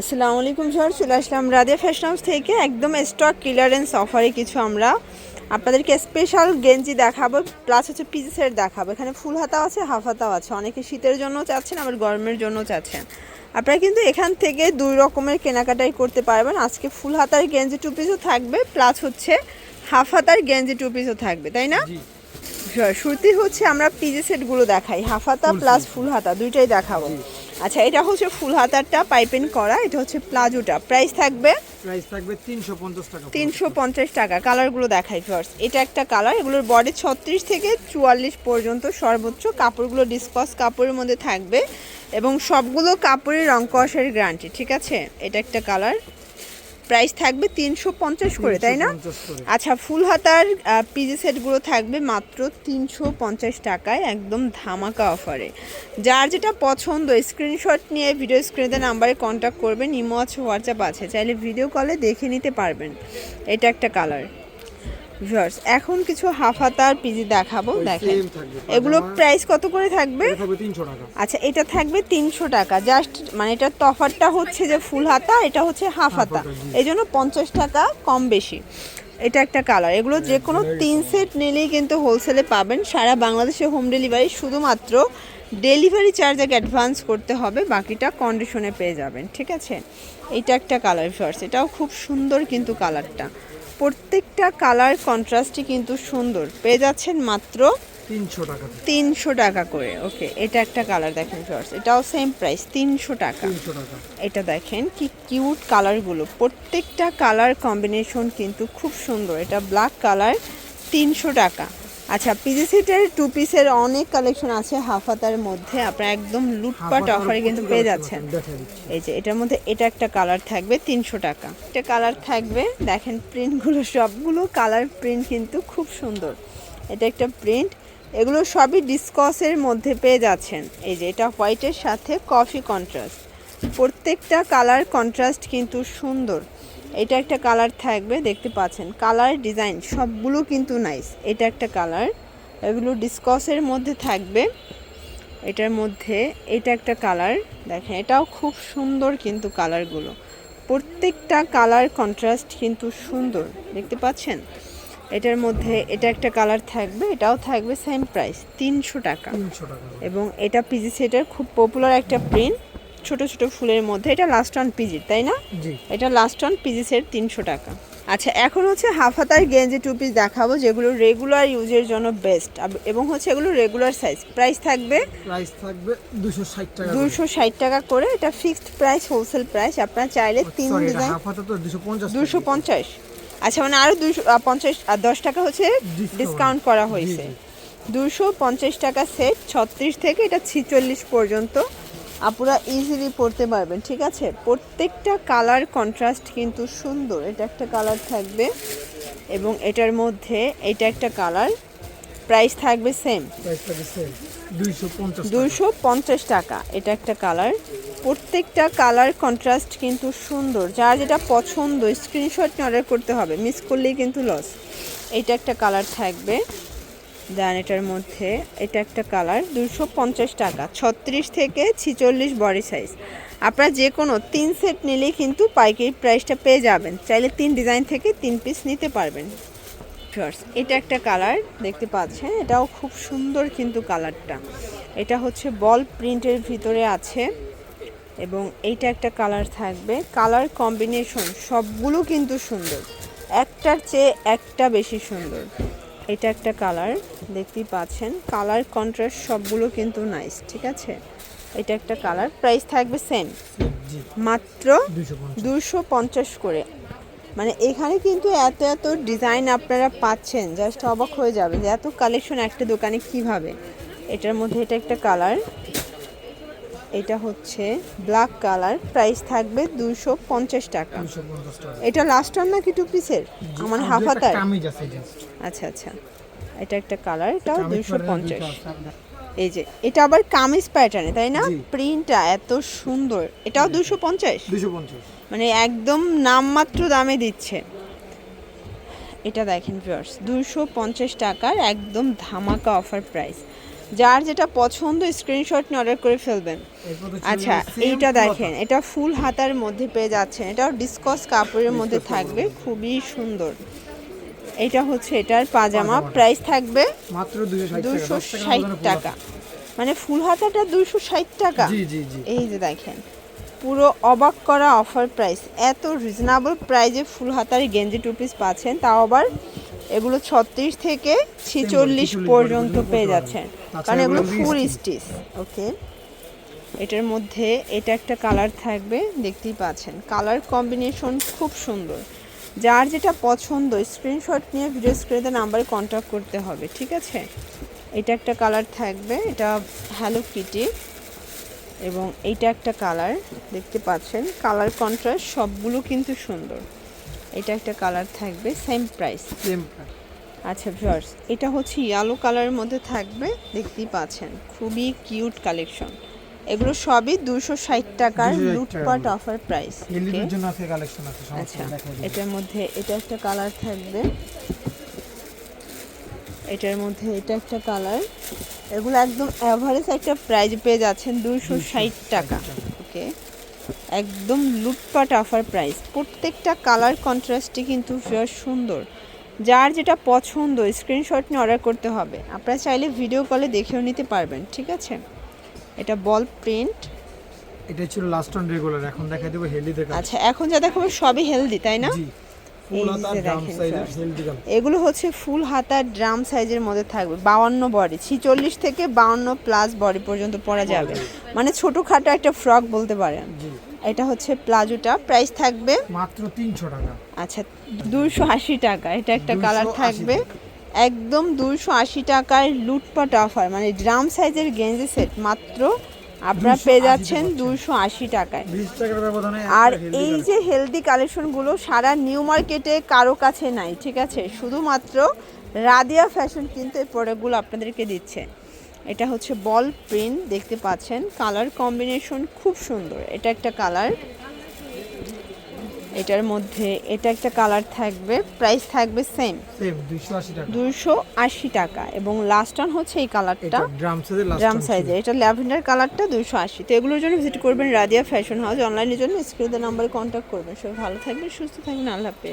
আসসালামু আলাইকুম স্যার। চলে আসলাম রাধে ফ্যাশন হাউস থেকে। একদম স্টক ক্লিয়ারেন্স অফারে কিছু আমরা আপনাদেরকে স্পেশাল গেঞ্জি দেখাবো প্লাস হচ্ছে পিজি সেট দেখাবো। এখানে ফুল হাতা আছে হাফ হাতাও আছে। অনেকে শীতের জন্য চাচ্ছেন আবার গরমের জন্য চাচ্ছেন। আপনারা কিন্তু এখান থেকে দুই রকমের কেনাকাটাই করতে পারবেন। আজকে ফুল হাতার গেঞ্জি টু পিসও থাকবে প্লাস হচ্ছে হাফ হাতার গেঞ্জি টু পিসও থাকবে তাই না? শুরুতে হচ্ছে আমরা পিজি সেটগুলো দেখাই। হাফ হাতা প্লাস ফুল হাতা দুইটাই দেখাবো। আচ্ছা এটা হচ্ছে ফুল হাতারটা পাইপেন করা এটা হচ্ছে প্লাজোটা। প্রাইস থাকবে? প্রাইস থাকবে তিনশো পঞ্চাশ টাকা তিনশো পঞ্চাশ টাকা। কালারগুলো দেখাই ফার্স্ট এটা একটা কালার এগুলোর বডি ছত্রিশ থেকে চুয়াল্লিশ পর্যন্ত সর্বোচ্চ। কাপড়গুলো ডিসকাস কাপড়ের মধ্যে থাকবে। এবং সবগুলো কাপড়ের রং কষের গ্যারান্টি ঠিক আছে? এটা একটা কালার। প্রাইস থাকবে তিনশো পঞ্চাশ করে তাই না? আচ্ছা ফুল হাতার পিজি সেটগুলো থাকবে মাত্র তিনশো পঞ্চাশ টাকায় একদম ধামাকা অফারে যার যেটা পছন্দ স্ক্রিনশট নিয়ে ভিডিও স্ক্রিনে নাম্বারে কন্ট্যাক্ট করবেন ইমো আছে হোয়াটসঅ্যাপ আছে চাইলে ভিডিও কলে দেখে নিতে পারবেন। এটা একটা কালার ভিউয়ার্স এখন কিছু হাফ হাতার পিজি দেখাবো দেখেন। এগুলো প্রাইস কত করে থাকবে? আচ্ছা এটা থাকবে তিনশো টাকা। জাস্ট মানে এটার তফারটা হচ্ছে যে ফুল হাতা এটা হচ্ছে হাফ হাতা, এই জন্য পঞ্চাশ টাকা কম বেশি। এটা একটা কালার এগুলো যে কোনো তিন সেট নিলেই কিন্তু হোলসেলে পাবেন। সারা বাংলাদেশে হোম ডেলিভারি শুধুমাত্র ডেলিভারি চার্জ আগে অ্যাডভান্স করতে হবে বাকিটা কন্ডিশনে পেয়ে যাবেন ঠিক আছে? এটা একটা কালার ফার্স এটাও খুব সুন্দর কিন্তু কালারটা প্রত্যেকটা কালার কন্ট্রাস্টই কিন্তু সুন্দর। পেয়ে যাচ্ছেন মাত্র তিনশো টাকা করে ওকে এটা একটা কালার দেখেন ফার্স এটাও সেম প্রাইস তিনশো টাকা। এটা দেখেন কি কিউট কালারগুলো প্রত্যেকটা কালার কম্বিনেশন কিন্তু খুব সুন্দর এটা ব্ল্যাক কালার তিনশো টাকা। আচ্ছা পিজি সেটের টু পিসের অনেক কালেকশন আছে হাফাতার মধ্যে আপনারা একদম লুটপাট অফারে কিন্তু পেয়ে যাচ্ছেন। এই যে এটার মধ্যে এটা একটা কালার থাকবে তিনশো টাকা। একটা কালার থাকবে দেখেন প্রিন্টগুলো সবগুলো কালার প্রিন্ট কিন্তু খুব সুন্দর। এটা একটা প্রিন্ট এগুলো সবই ডিসকসের মধ্যে পেয়ে যাচ্ছেন। এই যে, এটা হোয়াইটের সাথে কফি কন্ট্রাস্ট। প্রত্যেকটা কালার কন্ট্রাস্ট কিন্তু সুন্দর। এটা একটা কালার থাকবে, দেখতে পাচ্ছেন। কালার ডিজাইন সবগুলো কিন্তু নাইস। এটা একটা কালার। এগুলো ডিসকসের মধ্যে থাকবে। এটার মধ্যে এটা একটা কালার। দেখেন, এটাও খুব সুন্দর কিন্তু কালারগুলো। প্রত্যেকটা কালার কন্ট্রাস্ট কিন্তু সুন্দর। দেখতে পাচ্ছেন? এটার মধ্যে এটা একটা কালার থাকবে এটাও থাকবে সেম প্রাইস তিনশো টাকা। এবং এটা পিজি সেটের খুব পপুলার একটা প্রিন্ট ছোট ছোট ফুলের মধ্যে এটা লাস্ট অন পিজি তাই না? এটা লাস্ট অন পিজি সেট তিনশো টাকা। আচ্ছা এখন হচ্ছে হাফ হাতার গেঞ্জি টু পিস দেখাবো যেগুলো রেগুলার ইউজের জন্য বেস্ট এবং হচ্ছে এগুলো রেগুলার সাইজ প্রাইস থাকবে প্রাইস থাকবে দুশো ষাট টাকা করে। দুশো ষাট টাকা করে এটা ফিক্সড প্রাইস হোলসেল প্রাইস আপনারা চাইলে তিন ডিজাইন হাফ হাতা তো দুশো পঞ্চাশ দুশো পঞ্চাশ। আচ্ছা মানে আরও দুশো পঞ্চাশ আর দশ টাকা হচ্ছে ডিসকাউন্ট করা হয়েছে। দুশো পঞ্চাশ টাকা সেট ছত্রিশ থেকে এটা ছিচল্লিশ পর্যন্ত। আপুরা ইজিলি পড়তে পারবেন ঠিক আছে? প্রত্যেকটা কালার কন্ট্রাস্ট কিন্তু সুন্দর। এটা একটা কালার থাকবে এবং এটার মধ্যে এটা একটা কালার প্রাইস থাকবে সেম দুইশো দুশো পঞ্চাশ টাকা এটা একটা কালার প্রত্যেকটা কালার কন্ট্রাস্ট কিন্তু সুন্দর। যার যেটা পছন্দ স্ক্রিনশট নিয়ে অর্ডার করতে হবে। মিস করলেই কিন্তু লস এটা একটা কালার থাকবে। দেন এটার মধ্যে এটা একটা কালার দুশো পঞ্চাশ টাকা। ছত্রিশ থেকে ছিচল্লিশ বডি সাইজ আপনারা যে কোনো তিন সেট নিলেই কিন্তু পাইকারি প্রাইসটা পেয়ে যাবেন। চাইলে তিন ডিজাইন থেকে তিন পিস নিতে পারবেন। Shorts. এটা একটা কালার দেখতে পাচ্ছেন। এটাও খুব সুন্দর কিন্তু কালারটা এটা হচ্ছে বল প্রিন্টের ভিতরে আছে। এবং এইটা একটা কালার থাকবে। কালার কম্বিনেশন সবগুলো কিন্তু সুন্দর। একটার চেয়ে একটা বেশি সুন্দর। এটা একটা কালার দেখতেই পাচ্ছেন। কালার কন্ট্রাস্ট সবগুলো কিন্তু নাইস ঠিক আছে? এটা একটা কালার প্রাইস থাকবে সেম মাত্র দুশো পঞ্চাশ। করে। মানে এখানে কিন্তু এত এত ডিজাইন আপনারা পাচ্ছেন জাস্ট অবাক হয়ে যাবেন যে এত কালেকশন একটা দোকানে কীভাবে? এটার মধ্যে এটা একটা কালার এটা হচ্ছে ব্ল্যাক কালার প্রাইস থাকবে দুশো পঞ্চাশ টাকা। এটা লাস্ট অন নাকি টু পিসের আমার হাফ হাতার। আচ্ছা আচ্ছা। এটা একটা কালার এটাও দুশো পঞ্চাশ। এই যে এটা আবার কামিজ প্যাটার্নে তাই না? প্রিন্টটা এত সুন্দর। এটাও দুশো পঞ্চাশ? মানে একদম নামমাত্র দামে দিচ্ছে। এটা দেখেন ভিউয়ার্স দুশো পঞ্চাশ টাকার একদম ধামাকা অফার প্রাইস যার যেটা পছন্দ স্ক্রিনশট নিয়ে অর্ডার করে ফেলবেন। আচ্ছা এইটা দেখেন এটা ফুল হাতার মধ্যে পেয়ে যাচ্ছেন। এটাও ডিসকস কাপড়ের মধ্যে থাকবে খুবই সুন্দর। এটা হচ্ছে এটার পাজামা প্রাইস থাকবে মাত্র দুশো ষাট টাকা। মানে ফুল হাতাটা দুশো ষাট টাকা। এই যে দেখেন পুরো অবাক করা অফার প্রাইস এত রিজনেবল প্রাইজে ফুল হাতার গেঞ্জি টু পিস পাচ্ছেন তাও আবার এগুলো ছত্রিশ থেকে ছিচল্লিশ পর্যন্ত পেয়ে যাচ্ছেন কারণ এগুলো ফুল। স্টিচ ওকে এটার মধ্যে এটা একটা কালার থাকবে দেখতেই পাচ্ছেন। কালার কম্বিনেশন খুব সুন্দর। যার যেটা পছন্দ স্ক্রিনশট নিয়ে ভিডিও স্ক্রিনে নাম্বারে কন্ট্যাক্ট করতে হবে ঠিক আছে? এটা একটা কালার থাকবে এটা হ্যালো কিটি এবং এইটা একটা কালার দেখতে পাচ্ছেন? কালার কন্ট্রাস্ট সবগুলো কিন্তু সুন্দর। এটা একটা কালার থাকবে সেম প্রাইস সেম আচ্ছা ভিউয়ার্স এটা হচ্ছে ইয়েলো কালারের মধ্যে থাকবে দেখতেই পাচ্ছেন। খুবই কিউট কালেকশন এগুলো সবই দুশো ষাট টাকার 260 টাকার লুটপাট অফার প্রাইস আচ্ছা এটার মধ্যে এটা একটা কালার থাকবে। এটার মধ্যে এটা একটা কালার এগুলো একদম অ্যাভারেজ একটা প্রাইস পেয়ে যাচ্ছেন দুশো ষাট টাকা ওকে একদম লুটপাট অফার প্রাইস প্রত্যেকটা কালার কন্ট্রাস্টই কিন্তু ফেয়ার সুন্দর। যার যেটা পছন্দ স্ক্রিনশট নিয়ে অর্ডার করতে হবে। আপনারা চাইলে ভিডিও কলে দেখেও নিতে পারবেন ঠিক আছে? এটা বল প্রিন্ট এটা ছিল লাস্ট অন রেগুলার এখন দেখাই দেবো হেলদি দেখা আচ্ছা এখন যা দেখাবো সবই হেলদি তাই না? এগুলো হচ্ছে ফুল হাতার ড্রাম সাইজের মধ্যে থাকবে। বাউান্ন বডি ছিচল্লিশ থেকে বাউন্ন প্লাস বডি পর্যন্ত পরা যাবে। মানে ছোটোখাটো একটা ফ্রক বলতে পারেন। এটা হচ্ছে প্লাজোটা প্রাইস থাকবে মাত্র তিনশো টাকা। আচ্ছা দুশো আশি টাকা। এটা একটা কালার থাকবে। একদম দুশো আশি টাকার লুটপাট অফার মানে ড্রাম সাইজের গেঞ্জি সেট মাত্র আপনারা পেয়ে যাচ্ছেন দুইশো দুশো আশি টাকায়। আর এই যে হেলদি কালেকশনগুলো সারা নিউ মার্কেটে কারও কাছে নাই ঠিক আছে? শুধুমাত্র রাদিয়া ফ্যাশন কিন্তু এই প্রোডাক্টগুলো আপনাদেরকে দিচ্ছে। এটা হচ্ছে বল প্রিন্ট দেখতে পাচ্ছেন? কালার কম্বিনেশন খুব সুন্দর। এটা একটা কালার এটার মধ্যে এটা একটা কালার থাকবে প্রাইস থাকবে সেম দুশো আশি টাকা। এবং লাস্ট অন হচ্ছে এই কালারটা ড্রাম সাইজে এটা ল্যাভেন্ডার কালারটা দুশো আশি। তো এগুলোর জন্য ভিজিট করবেন রাদিয়া ফ্যাশন হাউস অনলাইনের জন্য স্ক্রিনের নাম্বারে কন্ট্যাক্ট করবেন। সবাই ভালো থাকবেন সুস্থ থাকবেন আল্লাহ হাফেজ।